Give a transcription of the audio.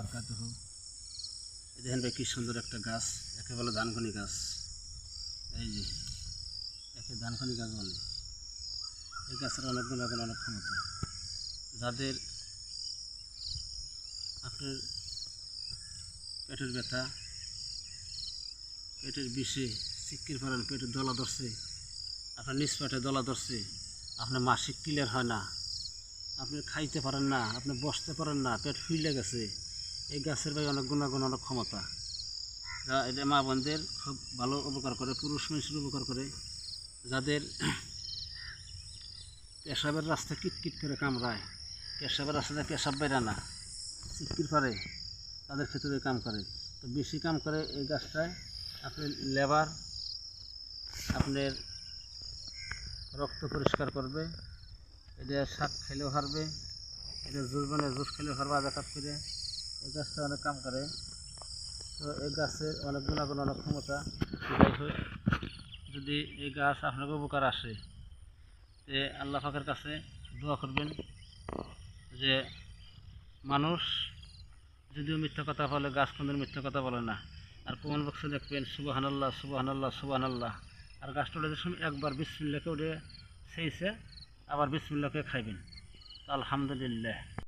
বারকাতুহু দেখেন ভাই কি সুন্দর একটা গাছ, একে বলে ধানখনি গাছ। এই যে, একে ধানখনি গাছ বলে। এই গাছের অনেক গুণাগুণ অনেক ক্ষমতা। যাদের আপনার পেটের ব্যথা, পেটের বিষে চিক্কির পারেন পেটের দলা ধরছে, আপনার নিচ পেটে দলা ধরছে, আপনার মাসিক ক্লিয়ার হয় না, আপনি খাইতে পারেন না, আপনি বসতে পারেন না, পেট ফুলে গেছে। এই গাছের ভাই অনেক গুণাগুণ, অনেক ক্ষমতা। এটা মা বোনদের খুব ভালো উপকার করে, পুরুষ মানুষের উপকার করে। যাদের পেশাবের রাস্তা কিটকিট করে কামড়ায়, পেশাবের রাস্তাতে পেশাব বেরা না চিটকির পারে তাদের ক্ষেত্রে কাম করে। তো বেশি কাম করে এই গাছটায় আপনি লেবার, আপনার রক্ত পরিষ্কার করবে এটা শাক খেলেও হারবে এটা জুস মানে জুস খেলেও হারবে আধা করে। এই গাছটা অনেক কাম করে। তো এই গাছের অনেক গুণাগুণ অনেক ক্ষমতা যদি এই গাছ আপনাকে উপকার আসে, তে আল্লাহ পাকের কাছে দোয়া করবেন যে মানুষ যদিও মিথ্যা কথা বলে, গাছ কোনদিন মিথ্যা কথা বলে না। আর কমন বক্সে দেখবেন সুবাহান আল্লাহ সুবাহান আল্লাহ সুবাহান আল্লাহ আর গাছটা ওটার সময় একবার বিসমিল্লাকে ওটা সেইছে আবার বিসমিল্লাকে খাইবেন। আলহামদুলিল্লাহ।